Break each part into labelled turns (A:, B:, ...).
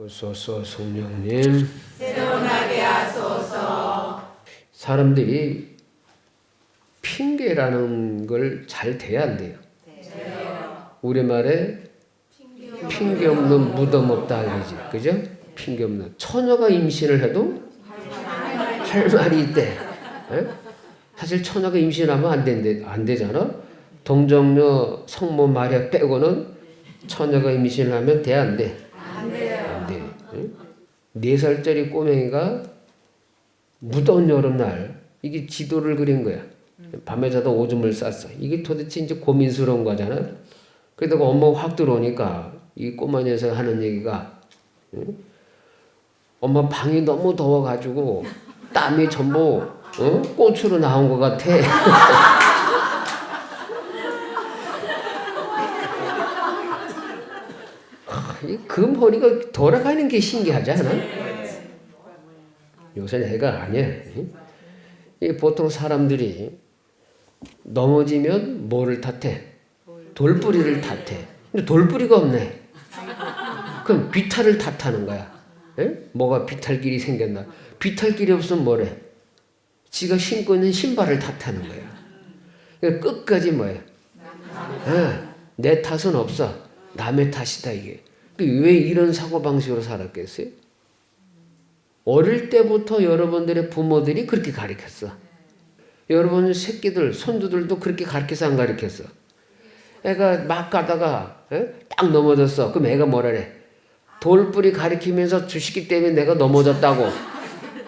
A: 오소서 성령님 새로운하게 하소서 사람들이 핑계라는 걸 잘 대야 안 돼요. 우리말에 핑계 없는 무덤 없다 그러지. 그죠? 핑계 없는 처녀가 임신을 해도 할 말이 있대. 에? 사실 처녀가 임신하면 안 된대 안 되잖아. 동정녀 성모 마리아 빼고는 처녀가 임신을 하면 돼? 안 돼. 응? 네 살짜리 꼬맹이가 무더운 여름날 이게 지도를 그린 거야. 밤에 자다 오줌을 쌌어. 이게 도대체 이제 고민스러운 거잖아. 그러다가 엄마가 확 들어오니까 이 꼬마 녀석 하는 얘기가 응? 엄마 방이 너무 더워가지고 땀이 전부 어? 꽃으로 나온 것 같아. 그 머리가 돌아가는 게 신기하지 않아? 요새 애가 아니야. 이 보통 사람들이 넘어지면 뭐를 탓해? 돌뿌리를 탓해. 근데 돌뿌리가 없네. 그럼 비탈을 탓하는 거야. 에? 뭐가 비탈길이 생겼나? 비탈길이 없으면 뭐래? 지가 신고 있는 신발을 탓하는 거야. 그러니까 끝까지 뭐야? 에, 내 탓은 없어. 남의 탓이다 이게. 왜 이런 사고 방식으로 살았겠어요? 어릴 때부터 여러분들의 부모들이 그렇게 가르쳤어. 여러분 새끼들, 손주들도 그렇게 가르쳐서 안 가르쳤어. 애가 막 가다가 에? 딱 넘어졌어. 그럼 애가 뭐라래? 돌뿌리 가리키면서 주시기 때문에 내가 넘어졌다고.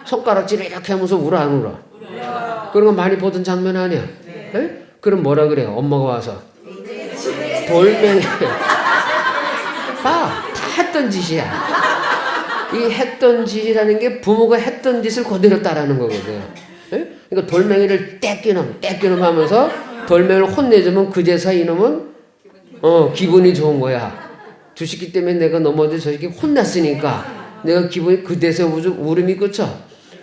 A: 손가락질을 이렇게 하면서 울어 안 울어? 그런 거 많이 보던 장면 아니야? 에? 그럼 뭐라 그래? 엄마가 와서 돌멩이 봐, 다 했던 짓이야. 이 했던 짓이라는 게 부모가 했던 짓을 그대로 따라하는 거거든. 예? 그러니까 돌멩이를 떼끼놈, 떼끼놈 하면서 돌멩이를 혼내주면 그제서 이놈은 어, 기분이 좋은 거야. 주식기 때문에 내가 넘어져 저렇게 혼났으니까 내가 기분이 그제서 울음이 그쳐.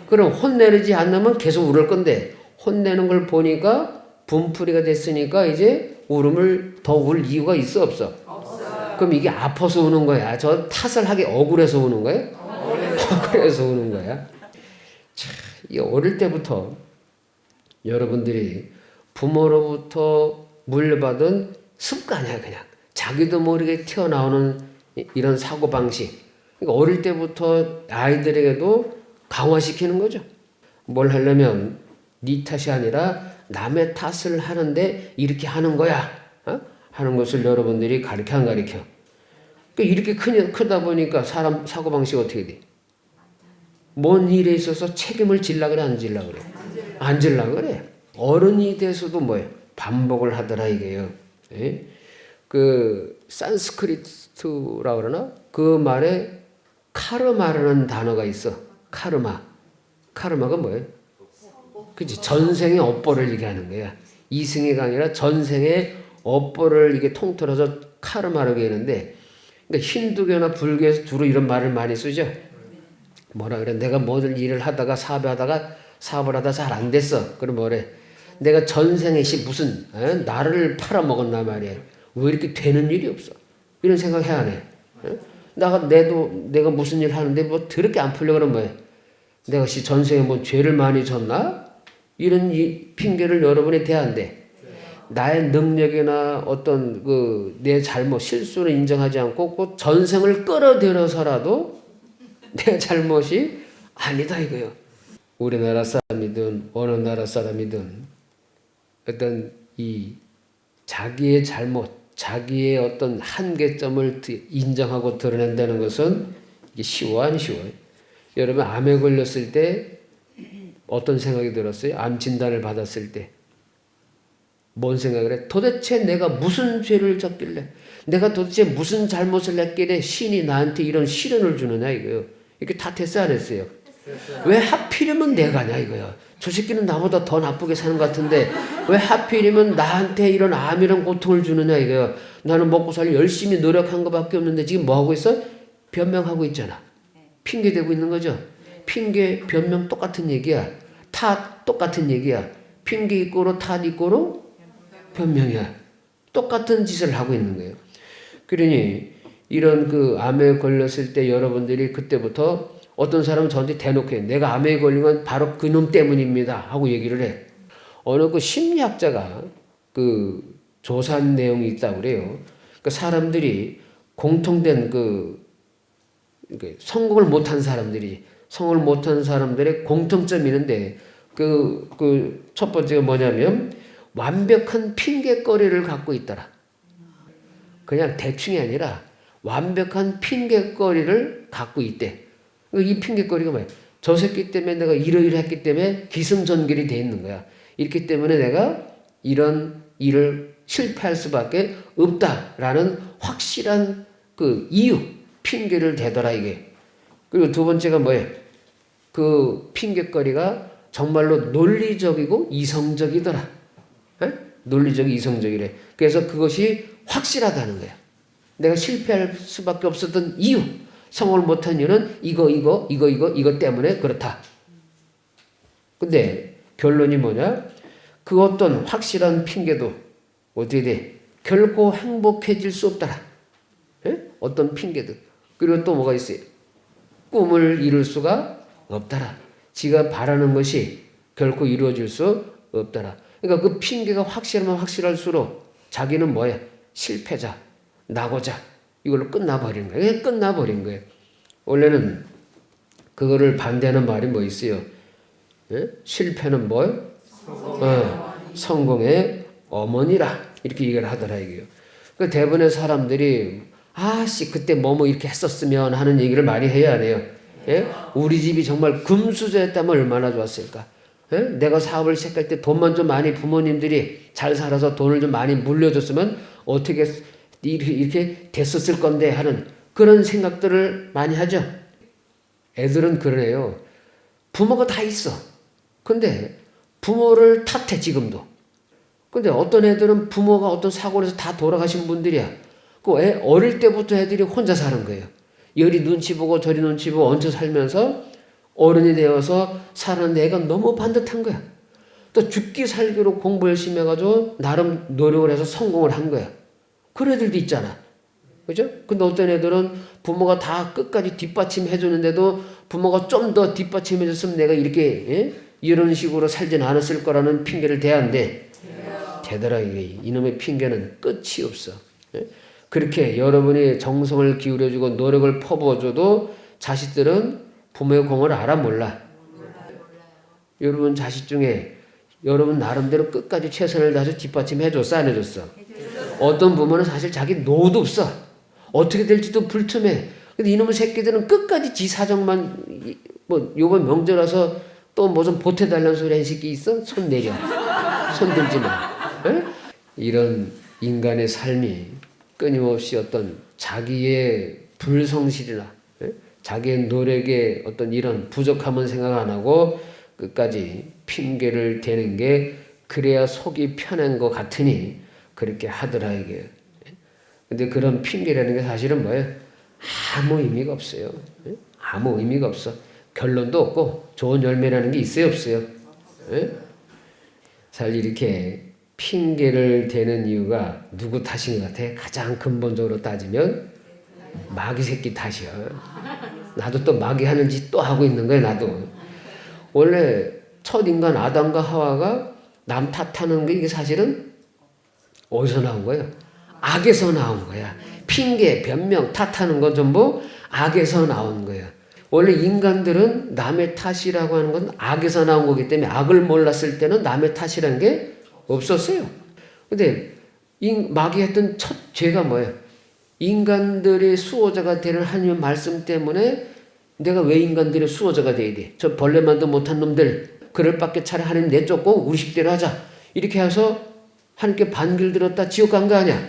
A: 그럼 혼내지 않으면 계속 울을 건데 혼내는 걸 보니까 분풀이가 됐으니까 이제 울음을 더 울 이유가 있어 없어? 그럼 이게 아파서 우는 거야? 저 탓을 하기 억울해서 우는 거야? 억울해서 우는 거야? 참, 이 어릴 때부터 여러분들이 부모로부터 물려받은 습관이야, 그냥. 자기도 모르게 튀어나오는 이- 이런 사고방식. 그러니까 어릴 때부터 아이들에게도 강화시키는 거죠. 뭘 하려면 네 탓이 아니라 남의 탓을 하는데 이렇게 하는 거야. 어? 하는 것을 여러분들이 가르쳐 안 가르쳐. 그러니까 이렇게 크, 크다 보니까 사람 사고방식이 어떻게 돼? 뭔 일에 있어서 책임을 질라 그래 안 질라 그래? 안 질라 그래. 어른이 돼서도 뭐예요? 반복을 하더라 이게요. 예? 그 산스크리트라 그러나 그 말에 카르마라는 단어가 있어. 카르마. 카르마가 뭐예요? 그지 전생의 업보를 얘기하는 거야. 이승이가 아니라 전생의 업보를 이게 통틀어서 카르마라고 하는데 그러니까 힌두교나 불교에서 주로 이런 말을 많이 쓰죠. 뭐라 그래? 내가 뭐를 일을 하다가 사업을 하다가 사업을 하다 잘 안 됐어. 그럼 뭐래? 내가 전생에 씨 무슨 에? 나를 팔아먹었나 말이야. 왜 이렇게 되는 일이 없어? 이런 생각 해야 안 해? 에? 나가 내도 내가 무슨 일 하는데 뭐 더럽게 안 풀려 그러면 뭐야? 내가 씨 전생에 뭐 죄를 많이 졌나? 이런 이 핑계를 여러분이 대한대. 나의 능력이나 어떤 그 내 잘못 실수를 인정하지 않고 그 전생을 끌어들여서라도 내 잘못이 아니다 이거요. 우리나라 사람이든 어느 나라 사람이든 어떤 이 자기의 잘못, 자기의 어떤 한계점을 드- 인정하고 드러낸다는 것은 이게 쉬워 안 쉬워요? 여러분 암에 걸렸을 때 어떤 생각이 들었어요? 암 진단을 받았을 때. 뭔 생각을 해? 도대체 내가 무슨 죄를 졌길래, 내가 도대체 무슨 잘못을 했길래 신이 나한테 이런 시련을 주느냐 이거요. 이렇게 탓했어 안 했어요? 왜 하필이면 내가냐 이거요. 저 새끼는 나보다 더 나쁘게 사는 것 같은데 왜 하필이면 나한테 이런 암이란 고통을 주느냐 이거요. 나는 먹고 살려 열심히 노력한 것밖에 없는데 지금 뭐 하고 있어? 변명하고 있잖아. 핑계 대고 있는 거죠. 핑계, 변명 똑같은 얘기야. 탓 똑같은 얘기야. 핑계 있고로 탓 있고로 변명이야. 똑같은 짓을 하고 있는 거예요. 그러니 이런 그 암에 걸렸을 때 여러분들이 그때부터 어떤 사람은 저한테 대놓고 해. 내가 암에 건 바로 그 놈 때문입니다. 하고 얘기를 해. 어느 그 심리학자가 그 조사한 내용이 있다고 그래요. 그 사람들이 공통된 그 성공을 못한 사람들이 성공을 못한 사람들의 공통점이 있는데 그 그 첫 번째가 뭐냐면 완벽한 핑계거리를 갖고 있더라. 그냥 대충이 아니라 완벽한 핑계거리를 갖고 있대. 이 핑계거리가 뭐야? 저 새끼 때문에 내가 이러이러했기 때문에 기승전결이 돼 있는 거야. 이렇기 때문에 내가 이런 일을 실패할 수밖에 없다라는 확실한 그 이유, 핑계를 대더라 이게. 그리고 두 번째가 뭐예요? 그 핑계거리가 정말로 논리적이고 이성적이더라. 에? 논리적 이성적이래. 그래서 그것이 확실하다는 거야. 내가 실패할 수밖에 없었던 이유, 성공을 못한 이유는 이거 이거 이거 이거 이것 때문에 그렇다. 근데 결론이 뭐냐? 그 어떤 확실한 핑계도 어떻게 돼? 결코 행복해질 수 없더라. 에? 어떤 핑계도. 그리고 또 뭐가 있어요? 꿈을 이룰 수가 없더라. 지가 바라는 것이 결코 이루어질 수 없더라. 그러니까 그 핑계가 확실하면 확실할수록 자기는 뭐야? 실패자, 나고자. 이걸로 끝나버린 거예요. 끝나버린 거예요. 원래는 그거를 반대하는 말이 뭐 있어요? 예? 실패는 뭐요? 어, 성공의 어머니라. 이렇게 얘기를 하더라, 이게요. 그 대부분의 사람들이, 아씨, 그때 뭐뭐 이렇게 했었으면 하는 얘기를 많이 해야 하네요. 예? 우리 집이 정말 금수저였다면 얼마나 좋았을까? 예? 내가 사업을 시작할 때 돈만 좀 많이 부모님들이 잘 살아서 돈을 좀 많이 물려줬으면 어떻게 이렇게 됐었을 건데 하는 그런 생각들을 많이 하죠. 애들은 그러네요. 부모가 다 있어. 근데 부모를 탓해 지금도. 근데 어떤 애들은 부모가 어떤 사고로 해서 다 돌아가신 분들이야. 그 애, 어릴 때부터 애들이 혼자 사는 거예요. 열이 눈치 보고 저리 눈치 보고 얹혀 살면서 어른이 되어서 사는 애가 너무 반듯한 거야. 또 죽기 살기로 공부 열심히 해가지고 나름 노력을 해서 성공을 한 거야. 그런 애들도 있잖아. 그죠? 근데 어떤 애들은 부모가 다 끝까지 뒷받침 해주는데도 부모가 좀 더 뒷받침 해줬으면 내가 이렇게, 예? 이런 식으로 살진 않았을 거라는 핑계를 대한데, 되더라, 이게. 이놈의 핑계는 끝이 없어. 예? 그렇게 여러분이 정성을 기울여주고 노력을 퍼부어줘도 자식들은 부모의 공을 알아 몰라. 여러분 자식 중에 여러분 나름대로 끝까지 최선을 다해서 뒷받침해줬어, 안 해줬어? 어떤 부모는 사실 자기 노도 없어. 어떻게 될지도 불투매. 근데 이놈의 새끼들은 끝까지 지 사정만, 뭐, 요번 명절 와서 또 뭐 좀 보태달라는 소리 한 새끼 있어? 손 내려. 손 들지 마. 에? 이런 인간의 삶이 끊임없이 어떤 자기의 불성실이나 에? 자기의 노력의 어떤 이런 부족함은 생각 안 하고 끝까지 핑계를 대는 게 그래야 속이 편한 것 같으니 그렇게 하더라 이게. 근데 그런 핑계라는 게 사실은 뭐예요? 아무 의미가 없어요. 아무 의미가 없어. 결론도 없고 좋은 열매라는 게 있어요 없어요? 잘 이렇게 핑계를 대는 이유가 누구 탓인 것 같아? 가장 근본적으로 따지면 마귀 새끼 탓이야. 나도 또 마귀 하는 짓 또 하고 있는 거야 나도. 원래 첫 인간 아담과 하와가 남 탓하는 게 이게 사실은 어디서 나온 거예요? 악에서 나온 거야. 핑계, 변명, 탓하는 건 전부 악에서 나온 거야. 원래 인간들은 남의 탓이라고 하는 건 악에서 나온 거기 때문에 악을 몰랐을 때는 남의 탓이라는 게 없었어요. 근데 마귀 했던 첫 죄가 뭐예요? 인간들의 수호자가 되는 하나님의 말씀 때문에 내가 왜 인간들의 수호자가 돼야 돼? 저 벌레만도 못한 놈들 그럴 밖에 차라리 하나님 내쫓고 우리 식대로 하자. 이렇게 해서 하나님께 반길 들었다 지옥 간 거 아니야?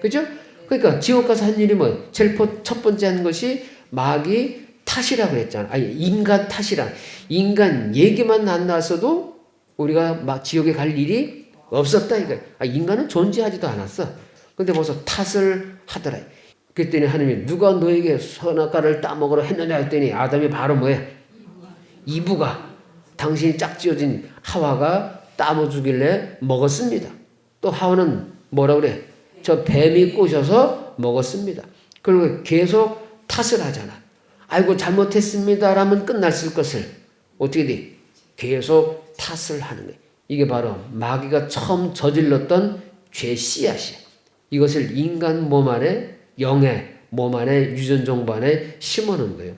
A: 그죠? 그러니까 지옥 가서 한 일이 뭐 제일 첫 번째 한 것이 마귀 탓이라고 그랬잖아. 아니 인간 탓이라. 인간 얘기만 안 나왔어도 우리가 막 지옥에 갈 일이 없었다 이거. 아, 인간은 존재하지도 않았어. 근데 벌써 탓을 하더라. 그랬더니 하나님이 누가 너에게 선악과를 따먹으러 했느냐 했더니 아담이 바로 뭐해? 이부가 당신이 짝지어진 하와가 따먹주길래 먹었습니다. 또 하와는 뭐라 그래? 저 뱀이 꼬셔서 먹었습니다. 그리고 계속 탓을 하잖아. 아이고 잘못했습니다라면 끝났을 것을 어떻게 돼? 계속 탓을 하는 거예요. 이게 바로 마귀가 처음 저질렀던 죄 씨앗이야. 이것을 인간 몸 안에 영의 몸 안에 유전 정보 안에 심어놓은 거예요.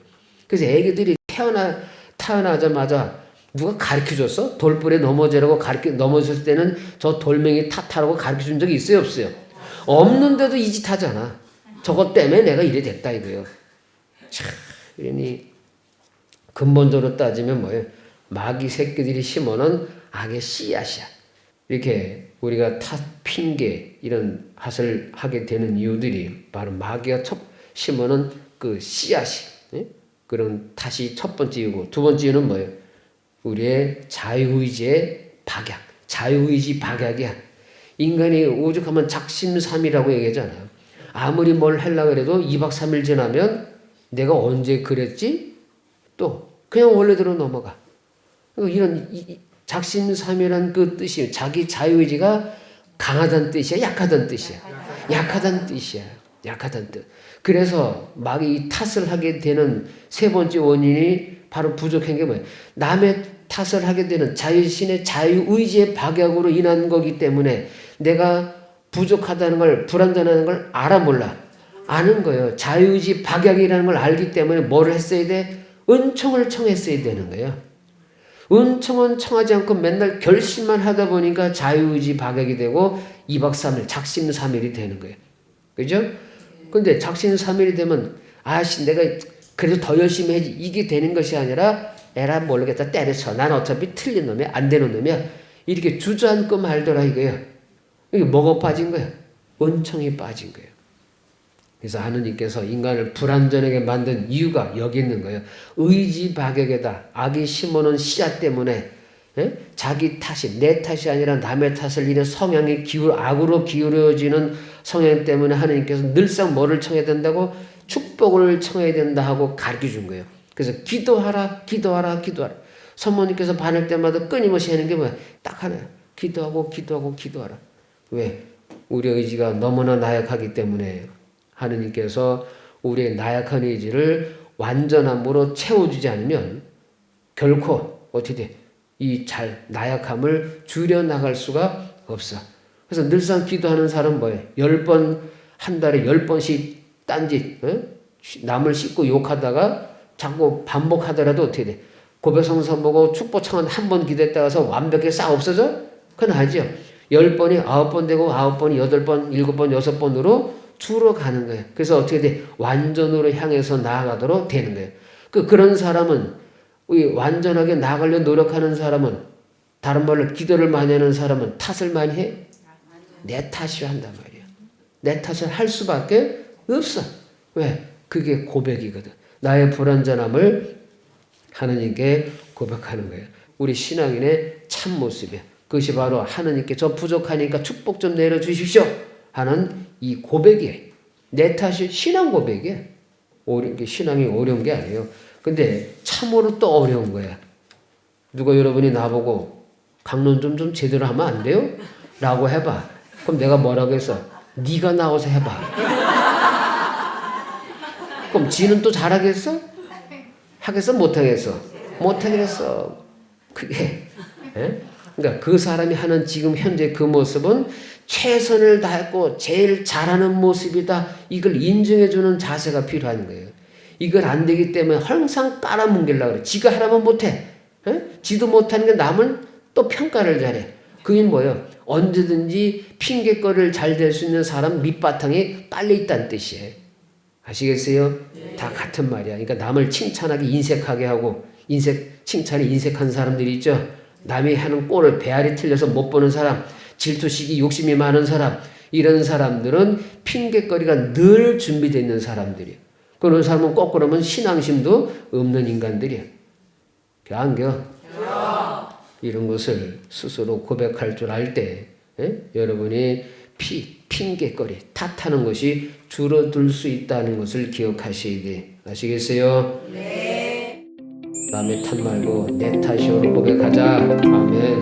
A: 그래서 애기들이 태어나 태어나자마자 누가 가르쳐 줬어? 돌불에 넘어지라고 가르쳐 넘어졌을 때는 저 돌멩이 탓하라고 가르쳐 준 적이 있어요, 없어요? 없는데도 이 짓 하잖아. 저것 때문에 내가 이래 됐다 이거예요. 참, 그러니 근본적으로 따지면 뭐예요? 마귀 새끼들이 심어놓은 악의 씨앗이야. 이렇게 우리가 탓, 핑계 이런 핫을 하게 되는 이유들이 바로 마귀가 첫 심어놓은 그 씨앗이 예? 그런 탓이 첫 번째 이유고 두 번째 이유는 뭐예요? 우리의 자유의지의 박약, 자유의지 박약이야. 인간이 오죽하면 작심삼이라고 얘기하잖아요. 아무리 뭘 하려고 해도 2박 3일 지나면 내가 언제 그랬지? 또 그냥 원래대로 넘어가. 이런 작심삼이란 그 뜻이 자기 자유의지가 강하다는 뜻이야, 약하다는 뜻이야. 약하다는 뜻이야. 약하다는 뜻. 그래서 막이 탓을 하게 되는 세 번째 원인이 바로 부족한 게 뭐예요? 남의 탓을 하게 되는 자유신의 자유의지의 박약으로 인한 거기 때문에 내가 부족하다는 걸, 불완전하는 걸 알아 몰라. 아는 거예요. 자유의지 박약이라는 걸 알기 때문에 뭐를 했어야 돼? 은총을 청했어야 되는 거예요. 은총은 청하지 않고 맨날 결심만 하다 보니까 자유의지 박약이 되고 2박 3일, 작심 3일이 되는 거예요. 그죠? 근데 작심 3일이 되면 아씨 내가 그래도 더 열심히 해야지 이게 되는 것이 아니라 에라 모르겠다 때려쳐 난 어차피 틀린 놈이야 안 되는 놈이야 이렇게 주저앉고 말더라 이거예요. 이게 뭐가 빠진 거야? 은총이 빠진 거예요. 그래서 하느님께서 인간을 불완전하게 만든 이유가 여기 있는 거예요. 의지 박약에다 악이 심어놓은 씨앗 때문에 예? 자기 탓이 내 탓이 아니라 남의 탓을 인해 성향이 기울 악으로 기울어지는 성향 때문에 하느님께서 늘상 뭐를 청해야 된다고 축복을 청해야 된다 하고 가르쳐 준 거예요. 그래서 기도하라, 기도하라, 기도하라. 선모님께서 받을 때마다 끊임없이 하는 게 뭐야? 딱 하나야. 기도하고, 기도하고, 기도하라. 왜? 우리 의지가 너무나 나약하기 때문에 하느님께서 우리의 나약한 의지를 완전함으로 채워주지 않으면 결코 어떻게 돼? 이잘 나약함을 줄여 나갈 수가 없어. 그래서 늘상 기도하는 사람 뭐예요? 열 번, 한 달에 열 번씩 딴짓, 어? 남을 씻고 욕하다가 자꾸 반복하더라도 어떻게 돼? 고백성서 보고 축복청은 한 번 기도했다가서 완벽히 싹 없어져? 그건 아니죠. 열 번이 아홉 번 되고 아홉 번이 여덟 번, 일곱 번, 여섯 번으로 줄어가는 거예요. 그래서 어떻게 돼? 완전으로 향해서 나아가도록 되는 거예요. 그, 그런 사람은, 완전하게 나아가려 노력하는 사람은, 다른 말로 기도를 많이 하는 사람은 탓을 많이 해? 내 탓이 한단 말이야. 내 탓을 할 수밖에 없어. 왜? 그게 고백이거든. 나의 불완전함을 하느님께 고백하는 거예요. 우리 신앙인의 참 모습이야. 그것이 바로 하느님께 저 부족하니까 축복 좀 내려주십시오. 하는 이 고백이에요. 내 탓이 신앙 고백이에요. 신앙이 어려운 게 아니에요. 근데 참으로 또 어려운 거야. 누가 여러분이 나보고 강론 좀, 좀 제대로 하면 안 돼요? 라고 해봐. 그럼 내가 뭐라고 했어? 네가 나와서 해봐. 그럼 지는 또 잘하겠어? 하겠어? 못하겠어? 못하겠어. 그게, 에? 그러니까 그 사람이 하는 지금 현재 그 모습은 최선을 다했고 제일 잘하는 모습이다. 이걸 인정해주는 자세가 필요한 거예요. 이걸 안 되기 때문에 항상 깔아뭉개려고 그래. 지가 하라면 못해. 에? 지도 못하는 게 남을 또 평가를 잘해. 그게 뭐예요? 언제든지 핑계거리를 잘 될 수 있는 사람 밑바탕에 깔려 있다는 뜻이에요. 아시겠어요? 네. 다 같은 말이야. 그러니까 남을 칭찬하게 인색하게 하고 인색 칭찬에 인색한 사람들이 있죠. 남이 하는 꼴을 배알이 틀려서 못 보는 사람, 질투식이 욕심이 많은 사람, 이런 사람들은 핑계거리가 늘 준비되어 있는 사람들이야. 그런 사람은 거꾸로 면 신앙심도 없는 인간들이야. 안겨? 이런 것을 스스로 고백할 줄 알 때, 여러분이 피, 핑계거리, 탓하는 것이 줄어들 수 있다는 것을 기억하셔야 돼. 아시겠어요? 네. 남의 탓 말고 내 탓이오로 고백하자. 아멘.